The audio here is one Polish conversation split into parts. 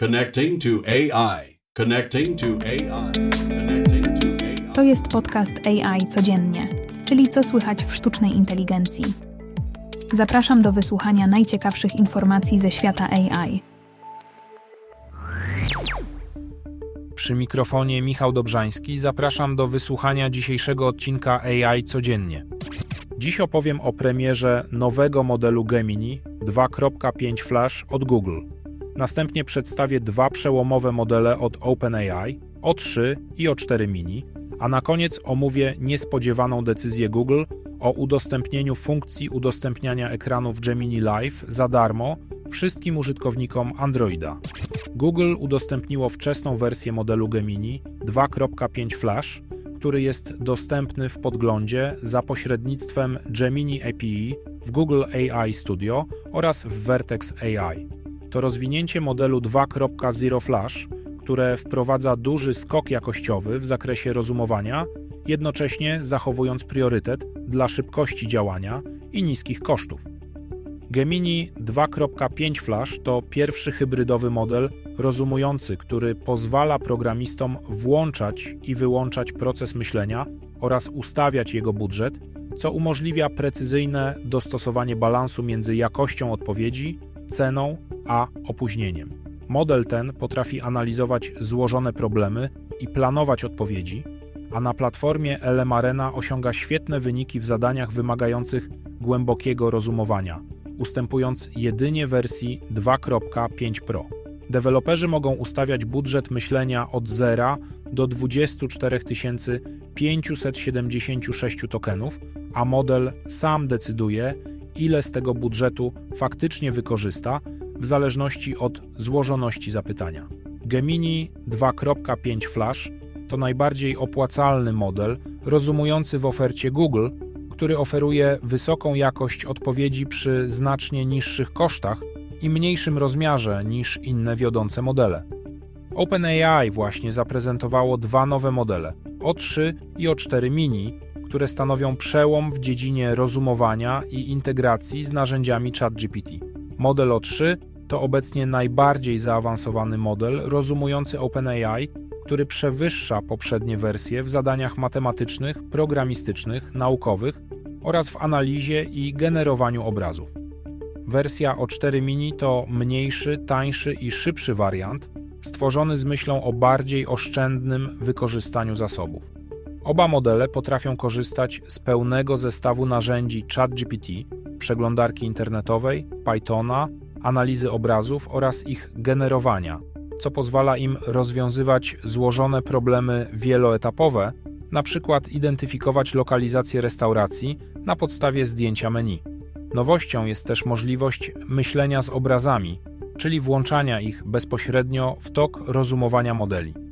Connecting to AI. Connecting to AI. Connecting to AI. To jest podcast AI codziennie, czyli co słychać w sztucznej inteligencji. Zapraszam do wysłuchania najciekawszych informacji ze świata AI. Przy mikrofonie Michał Dobrzański zapraszam do wysłuchania dzisiejszego odcinka AI codziennie. Dziś opowiem o premierze nowego modelu Gemini 2.5 Flash od Google. Następnie przedstawię dwa przełomowe modele od OpenAI O3 i O4 Mini, a na koniec omówię niespodziewaną decyzję Google o udostępnieniu funkcji udostępniania ekranów Gemini Live za darmo wszystkim użytkownikom Androida. Google udostępniło wczesną wersję modelu Gemini 2.5 Flash, który jest dostępny w podglądzie za pośrednictwem Gemini API w Google AI Studio oraz w Vertex AI. To rozwinięcie modelu 2.0 Flash, które wprowadza duży skok jakościowy w zakresie rozumowania, jednocześnie zachowując priorytet dla szybkości działania i niskich kosztów. Gemini 2.5 Flash to pierwszy hybrydowy model rozumujący, który pozwala programistom włączać i wyłączać proces myślenia oraz ustawiać jego budżet, co umożliwia precyzyjne dostosowanie balansu między jakością odpowiedzi, ceną a opóźnieniem. Model ten potrafi analizować złożone problemy i planować odpowiedzi, a na platformie LM osiąga świetne wyniki w zadaniach wymagających głębokiego rozumowania, ustępując jedynie wersji 2.5 Pro. Deweloperzy mogą ustawiać budżet myślenia od 0 do 24 576 tokenów, a model sam decyduje, ile z tego budżetu faktycznie wykorzysta, w zależności od złożoności zapytania. Gemini 2.5 Flash to najbardziej opłacalny model rozumujący w ofercie Google, który oferuje wysoką jakość odpowiedzi przy znacznie niższych kosztach i mniejszym rozmiarze niż inne wiodące modele. OpenAI właśnie zaprezentowało dwa nowe modele O3 i O4 Mini, które stanowią przełom w dziedzinie rozumowania i integracji z narzędziami ChatGPT. Model O3 to obecnie najbardziej zaawansowany model rozumujący OpenAI, który przewyższa poprzednie wersje w zadaniach matematycznych, programistycznych, naukowych oraz w analizie i generowaniu obrazów. Wersja O4 Mini to mniejszy, tańszy i szybszy wariant, stworzony z myślą o bardziej oszczędnym wykorzystaniu zasobów. Oba modele potrafią korzystać z pełnego zestawu narzędzi ChatGPT, przeglądarki internetowej, Pythona, analizy obrazów oraz ich generowania, co pozwala im rozwiązywać złożone problemy wieloetapowe, na przykład identyfikować lokalizację restauracji na podstawie zdjęcia menu. Nowością jest też możliwość myślenia z obrazami, czyli włączania ich bezpośrednio w tok rozumowania modeli.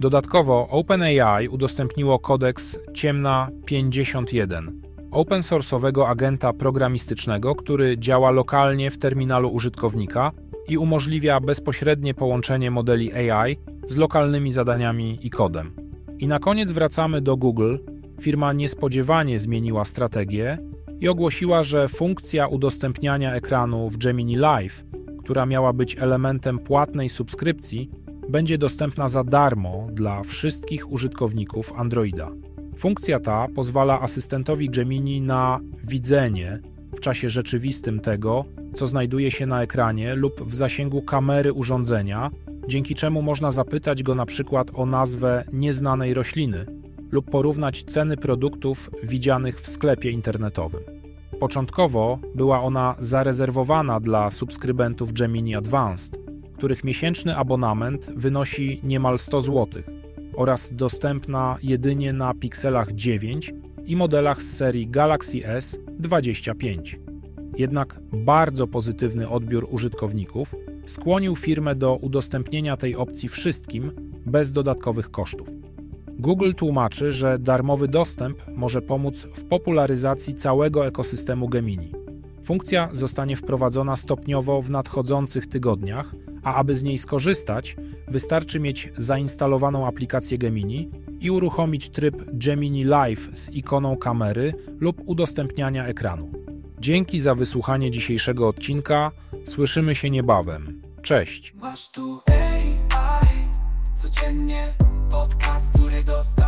Dodatkowo OpenAI udostępniło kodeks Ciemna 51, open source'owego agenta programistycznego, który działa lokalnie w terminalu użytkownika i umożliwia bezpośrednie połączenie modeli AI z lokalnymi zadaniami i kodem. I na koniec wracamy do Google. Firma niespodziewanie zmieniła strategię i ogłosiła, że funkcja udostępniania ekranu w Gemini Live, która miała być elementem płatnej subskrypcji, będzie dostępna za darmo dla wszystkich użytkowników Androida. Funkcja ta pozwala asystentowi Gemini na widzenie w czasie rzeczywistym tego, co znajduje się na ekranie lub w zasięgu kamery urządzenia, dzięki czemu można zapytać go na przykład o nazwę nieznanej rośliny lub porównać ceny produktów widzianych w sklepie internetowym. Początkowo była ona zarezerwowana dla subskrybentów Gemini Advanced, których miesięczny abonament wynosi niemal 100 zł oraz dostępna jedynie na Pixelach 9 i modelach z serii Galaxy S25. Jednak bardzo pozytywny odbiór użytkowników skłonił firmę do udostępnienia tej opcji wszystkim bez dodatkowych kosztów. Google tłumaczy, że darmowy dostęp może pomóc w popularyzacji całego ekosystemu Gemini. Funkcja zostanie wprowadzona stopniowo w nadchodzących tygodniach, a aby z niej skorzystać, wystarczy mieć zainstalowaną aplikację Gemini i uruchomić tryb Gemini Live z ikoną kamery lub udostępniania ekranu. Dzięki za wysłuchanie dzisiejszego odcinka. Słyszymy się niebawem. Cześć! Masz tu AI, codziennie podcast, który dostajesz.